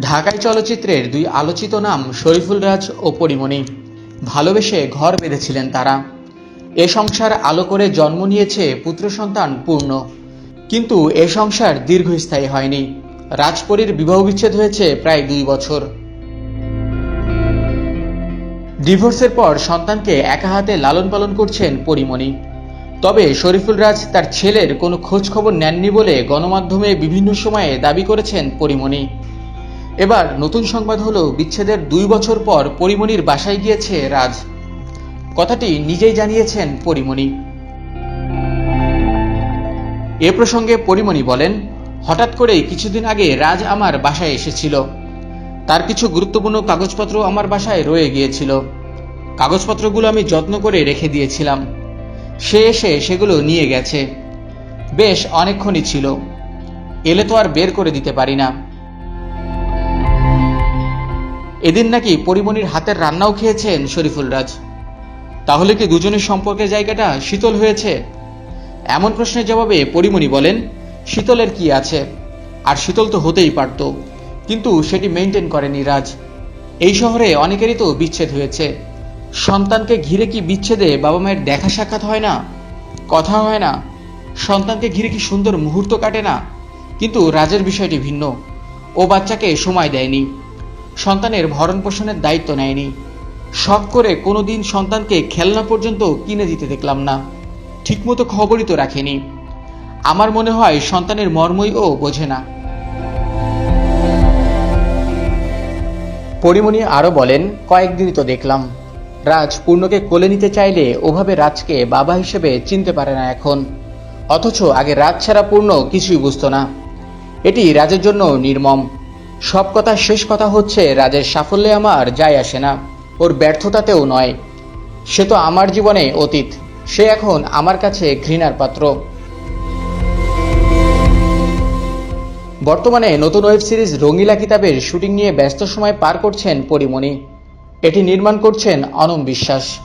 ঢাকাই চলচ্চিত্রের দুই আলোচিত নাম শরীফুল রাজ ও পরিমণি। ভালোবেসে ঘর বেঁধেছিলেন তারা। এ সংসার আলো করে জন্ম নিয়েছে পুত্র সন্তান পূর্ণ। কিন্তু এ সংসার দীর্ঘস্থায়ী হয়নি। রাজপরীর বিবাহ বিচ্ছেদ হয়েছে প্রায় দুই বছর। ডিভোর্সের পর সন্তানকে একা হাতে লালন পালন করছেন পরিমণি। তবে শরীফুল রাজ তার ছেলের কোনো খোঁজ খবর নেননি বলে গণমাধ্যমে বিভিন্ন সময়ে দাবি করেছেন পরিমণি। এবার নতুন সংবাদ হলো, বিচ্ছেদের দুই বছর পর পরিমণির বাসায় গিয়েছে রাজ। কথাটি নিজেই জানিয়েছেন পরিমণি এ প্রসঙ্গে পরিমণি বলেন, হঠাৎ করেই কিছুদিন আগে রাজ আমার বাসায় এসেছিল। তার কিছু গুরুত্বপূর্ণ কাগজপত্র আমার বাসায় রয়ে গিয়েছিল। কাগজপত্রগুলো আমি যত্ন করে রেখে দিয়েছিলাম। সে এসে সেগুলো নিয়ে গেছে। বেশ অনেকক্ষণই ছিল। এলে তো আর বের করে দিতে পারি না। এদিন নাকি পরিমণির হাতের রান্নাও খেয়েছেন শরীফুল রাজ। তাহলে কি দুজনের সম্পর্কের জায়গাটা শীতল হয়েছে? এমন প্রশ্নের জবাবে পরিমণি বলেন, শীতলের কি আছে? আর শীতল তো হতেই পারত, কিন্তু সেটি মেনটেন করেনি রাজ। এই শহরে অনেকেরই তো বিচ্ছেদ হয়েছে। সন্তানকে ঘিরে কি বিচ্ছেদে বাবা মায়ের দেখা সাক্ষাৎ হয় না? কথা হয় না। সন্তানকে ঘিরে কি সুন্দর মুহূর্ত কাটে না? কিন্তু রাজের বিষয়টি ভিন্ন। ও বাচ্চাকে সময় দেয়নি। সন্তানের ভরণ পোষণের দায়িত্ব নেয়নি। শখ করে কোনোদিন সন্তানকে খেলনা পর্যন্ত কিনে দিতে দেখলাম না। ঠিকমতো খবরই তো রাখেনি। আমার মনে হয় সন্তানের মর্মই ও বোঝে না। পরিমণি আরও বলেন, কয়েকদিনই তো দেখলাম। রাজ পূর্ণকে কোলে নিতে চাইলে ওভাবে রাজকে বাবা হিসেবে চিনতে পারে না এখন। অথচ আগে রাজ ছাড়া পূর্ণ কিছুই বুঝতো না। এটি রাজের জন্য নির্মম। সব কথা শেষ কথা হচ্ছে, রাজের সাফল্যে আমার যায় আসে না। ওর ব্যর্থতাতেও নয়। সে তো আমার জীবনে অতীত। সে এখন আমার কাছে ঘৃণার পাত্র। বর্তমানে নতুন ওয়েব সিরিজ রঙিলা কিতাবের শুটিং নিয়ে ব্যস্ত সময় পার করছেন পরিমণি। এটি নির্মাণ করছেন অনম বিশ্বাস।